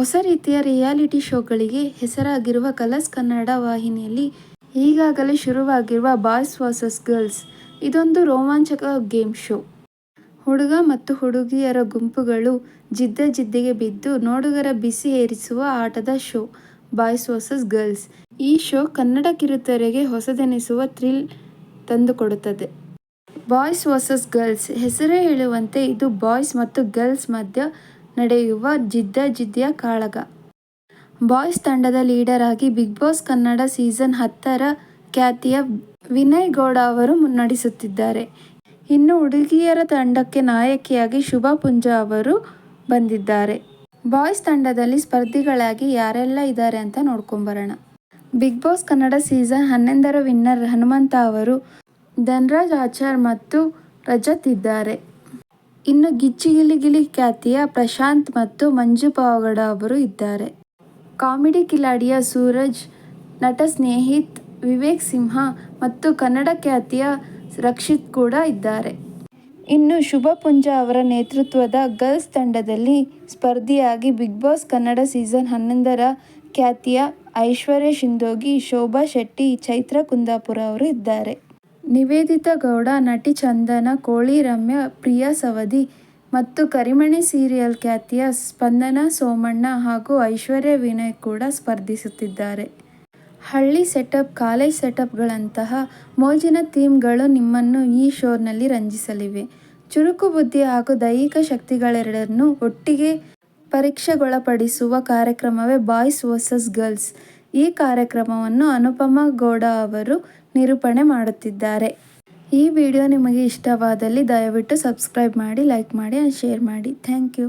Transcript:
ಹೊಸ ರೀತಿಯ ರಿಯಾಲಿಟಿ ಶೋಗಳಿಗೆ ಹೆಸರಾಗಿರುವ ಕಲರ್ಸ್ ಕನ್ನಡ ವಾಹಿನಿಯಲ್ಲಿ ಈಗಾಗಲೇ ಶುರುವಾಗಿರುವ ಬಾಯ್ಸ್ ವರ್ಸಸ್ ಗರ್ಲ್ಸ್ ಇದೊಂದು ರೋಮಾಂಚಕ ಗೇಮ್ ಶೋ ಹುಡುಗ ಮತ್ತು ಹುಡುಗಿಯರ ಗುಂಪುಗಳು ಜಿದ್ದ-ಜಿದ್ದಿಗೆ ಬಿದ್ದು ನೋಡುಗರ ಬಿಸಿ ಏರಿಸುವ ಆಟದ ಶೋ, ಬಾಯ್ಸ್ ವರ್ಸಸ್ ಗರ್ಲ್ಸ್. ಈ ಶೋ ಕನ್ನಡ ಕಿರುತೆರೆಗೆ ಹೊಸದೆನಿಸುವ ಥ್ರಿಲ್ ತಂದುಕೊಡುತ್ತದೆ. ಬಾಯ್ಸ್ ವರ್ಸಸ್ ಗರ್ಲ್ಸ್ ಹೆಸರೇ ಹೇಳುವಂತೆ ಇದು ಬಾಯ್ಸ್ ಮತ್ತು ಗರ್ಲ್ಸ್ ಮಧ್ಯ ನಡೆಯುವ ಜಿದ್ದಾಜಿದ್ದಿಯ ಕಾಳಗ. ಬಾಯ್ಸ್ ತಂಡದ ಲೀಡರ್ ಆಗಿ ಬಿಗ್ ಬಾಸ್ ಕನ್ನಡ ಸೀಸನ್ ಹತ್ತರ ಖ್ಯಾತಿಯ ವಿನಯ್ ಗೌಡ ಅವರು ಮುನ್ನಡೆಸುತ್ತಿದ್ದಾರೆ. ಇನ್ನು ಹುಡುಗಿಯರ ತಂಡಕ್ಕೆ ನಾಯಕಿಯಾಗಿ ಶುಭಾ ಪುಂಜಾ ಅವರು ಬಂದಿದ್ದಾರೆ. ಬಾಯ್ಸ್ ತಂಡದಲ್ಲಿ ಸ್ಪರ್ಧಿಗಳಾಗಿ ಯಾರೆಲ್ಲ ಇದ್ದಾರೆ ಅಂತ ನೋಡ್ಕೊಂಬರೋಣ. ಬಿಗ್ ಬಾಸ್ ಕನ್ನಡ ಸೀಸನ್ ಹನ್ನೊಂದರ ವಿನ್ನರ್ ಹನುಮಂತ ಅವರು, ಧನ್ರಾಜ್ ಆಚಾರ್ ಮತ್ತು ರಜತ್ ಇದ್ದಾರೆ. ಇನ್ನು ಗಿಚ್ಚಿ ಗಿಲಿ ಗಿಲಿ ಖ್ಯಾತಿಯ ಪ್ರಶಾಂತ್ ಮತ್ತು ಮಂಜು ಪಾವಗಡ ಅವರು ಇದ್ದಾರೆ. ಕಾಮಿಡಿ ಕಿಲಾಡಿಯ ಸೂರಜ್, ನಟ ಸ್ನೇಹಿತ್, ವಿವೇಕ್ ಸಿಂಹ ಮತ್ತು ಕನ್ನಡ ಖ್ಯಾತಿಯ ರಕ್ಷಿತ್ ಕೂಡ ಇದ್ದಾರೆ. ಇನ್ನು ಶುಭ ಪುಂಜಾ ಅವರ ನೇತೃತ್ವದ ಗರ್ಲ್ಸ್ ತಂಡದಲ್ಲಿ ಸ್ಪರ್ಧಿಯಾಗಿ ಬಿಗ್ ಬಾಸ್ ಕನ್ನಡ ಸೀಸನ್ ಹನ್ನೊಂದರ ಖ್ಯಾತಿಯ ಐಶ್ವರ್ಯ ಶಿಂದೋಗಿ ಶೋಭಾ ಶೆಟ್ಟಿ, ಚೈತ್ರ ಕುಂದಾಪುರ ಅವರು ಇದ್ದಾರೆ. ನಿವೇದಿತಾ ಗೌಡ, ನಟಿ ಚಂದನ, ಕೋಳಿ ರಮ್ಯ ಪ್ರಿಯಾ ಸವದಿ ಮತ್ತು ಕರಿಮಣಿ ಸೀರಿಯಲ್ ಖ್ಯಾತಿಯ ಸ್ಪಂದನ ಸೋಮಣ್ಣ ಹಾಗೂ ಐಶ್ವರ್ಯ ವಿನಯ್ ಕೂಡ ಸ್ಪರ್ಧಿಸುತ್ತಿದ್ದಾರೆ. ಹಳ್ಳಿ ಸೆಟಪ್, ಕಾಲೇಜ್ ಸೆಟಪ್ಗಳಂತಹ ಮೋಜಿನ ಥೀಮ್ಗಳು ನಿಮ್ಮನ್ನು ಈ ಶೋನಲ್ಲಿ ರಂಜಿಸಲಿವೆ. ಚುರುಕು ಬುದ್ಧಿ ಹಾಗೂ ದೈಹಿಕ ಶಕ್ತಿಗಳೆರಡನ್ನೂ ಒಟ್ಟಿಗೆ ಪರೀಕ್ಷೆಗೊಳಪಡಿಸುವ ಕಾರ್ಯಕ್ರಮವೇ ಬಾಯ್ಸ್ ವರ್ಸಸ್ ಗರ್ಲ್ಸ್. ಈ ಕಾರ್ಯಕ್ರಮವನ್ನು ಅನುಪಮ ಗೌಡ ಅವರು ನಿರೂಪಣೆ ಮಾಡುತ್ತಿದ್ದಾರೆ. ಈ ವಿಡಿಯೋ ನಿಮಗೆ ಇಷ್ಟವಾದಲ್ಲಿ ದಯವಿಟ್ಟು ಸಬ್ಸ್ಕ್ರೈಬ್ ಮಾಡಿ, ಲೈಕ್ ಮಾಡಿ ಆ್ಯಂಡ್ ಶೇರ್ ಮಾಡಿ. Thank you